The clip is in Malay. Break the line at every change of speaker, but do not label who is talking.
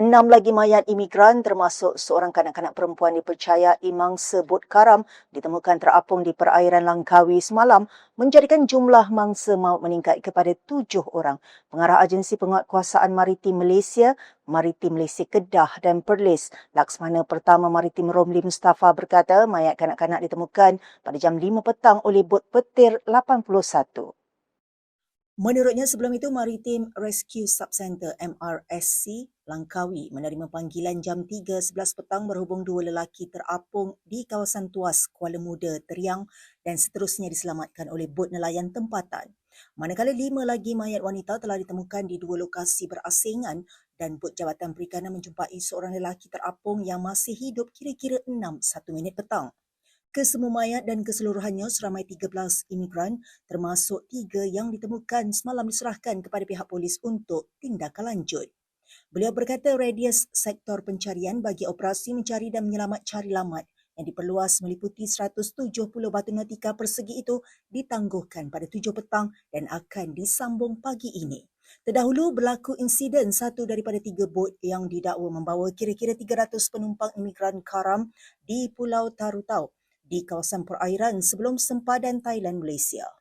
Enam lagi mayat imigran termasuk seorang kanak-kanak perempuan dipercayai mangsa bot karam ditemukan terapung di perairan Langkawi semalam menjadikan jumlah mangsa maut meningkat kepada tujuh orang. Pengarah Agensi Penguatkuasaan Maritim Malaysia, Maritim Malaysia Kedah dan Perlis, Laksmana Pertama Maritim Romli Mustafa berkata mayat kanak-kanak ditemukan pada jam 5 petang oleh bot petir 81. Menurutnya sebelum itu Maritim Rescue Subcenter MRSC Langkawi menerima panggilan jam 3.11 petang berhubung dua lelaki terapung di kawasan Tuas Kuala Muda Teriang dan seterusnya diselamatkan oleh bot nelayan tempatan. Manakala lima lagi mayat wanita telah ditemukan di dua lokasi berasingan dan bot Jabatan Perikanan menjumpai seorang lelaki terapung yang masih hidup kira-kira 6 satu minit petang. Kesemua mayat dan keseluruhannya seramai 13 imigran termasuk tiga yang ditemukan semalam diserahkan kepada pihak polis untuk tindakan lanjut. Beliau berkata radius sektor pencarian bagi operasi mencari dan menyelamat cari lamat yang diperluas meliputi 170 batu nautika persegi itu ditangguhkan pada 7 petang dan akan disambung pagi ini. Terdahulu berlaku insiden satu daripada tiga bot yang didakwa membawa kira-kira 300 penumpang imigran karam di Pulau Tarutau di kawasan perairan sebelum sempadan Thailand Malaysia.